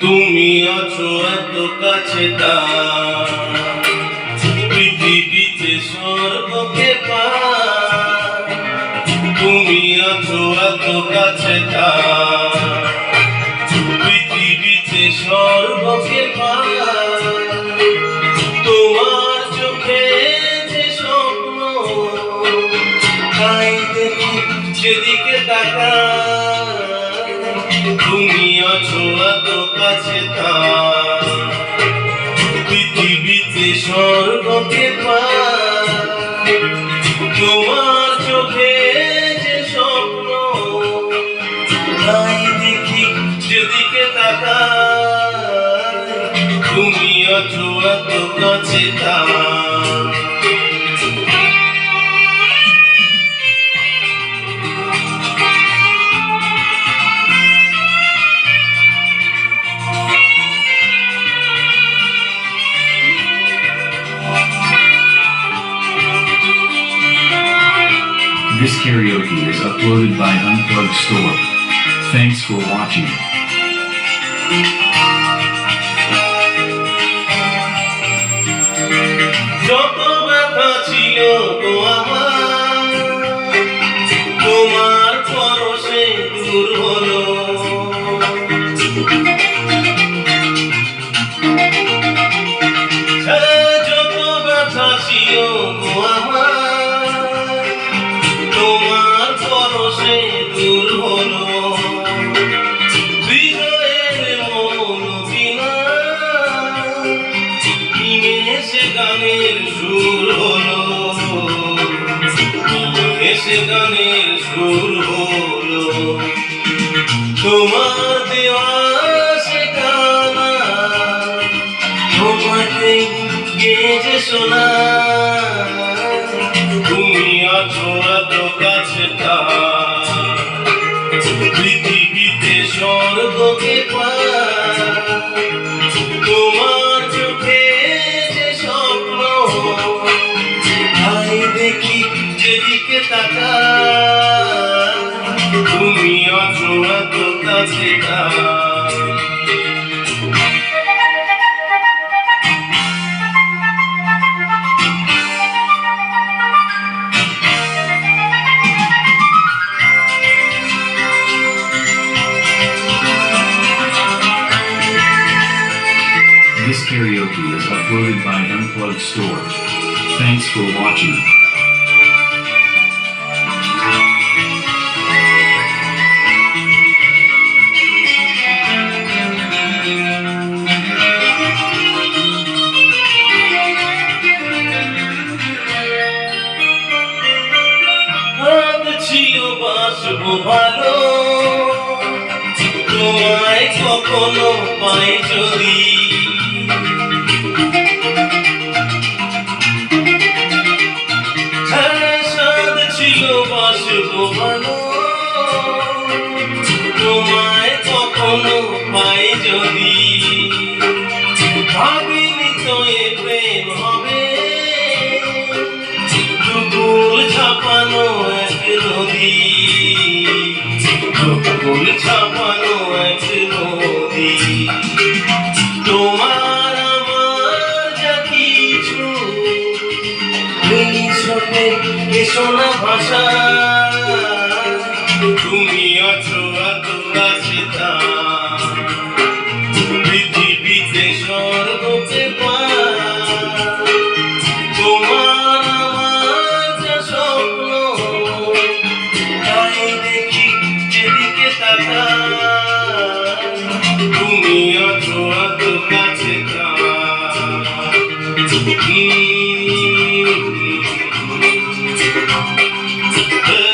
তুমি আছো এত কাছে পৃথিবীতে স্বর্গকে তুমি আছো এত কাছে পৃথিবীতে স্বর্গকে তোমার চোখে যে স্বপ্ন যেদিকে তাকাই তুমি আছো এত কাছে পৃথিবীতে স্বর্গকে তোমার চোখে যে স্বপ্ন, তাই দেখি যেদিকে তাকাই তুমি আছো এত This karaoke is uploaded by Unplugged Store. Thanks for watching. এসে গানের সুর হলো। তোমার দেওয়া সে গানা তোমাকে শোনা? তুমি আছো এত কাছে পৃথিবীতে স্বর্গকে পায় This karaoke is uploaded by Unplugged Store. Thanks for watching. বাসবো ভালো। তোমায় কখনো পাই যদি। হ্যাঁ, ছিল বাসবো ভালো। তোমায় কখনো পাই যদি। ভাবিনি তো এ প্রেম হবে। দুপুর ছাপানো এসো না ভাষা। তুমি আছো তার পৃথিবীতে স্বর্গকে পায় তোমার আমার তুমি আছো এত কাছে Ei.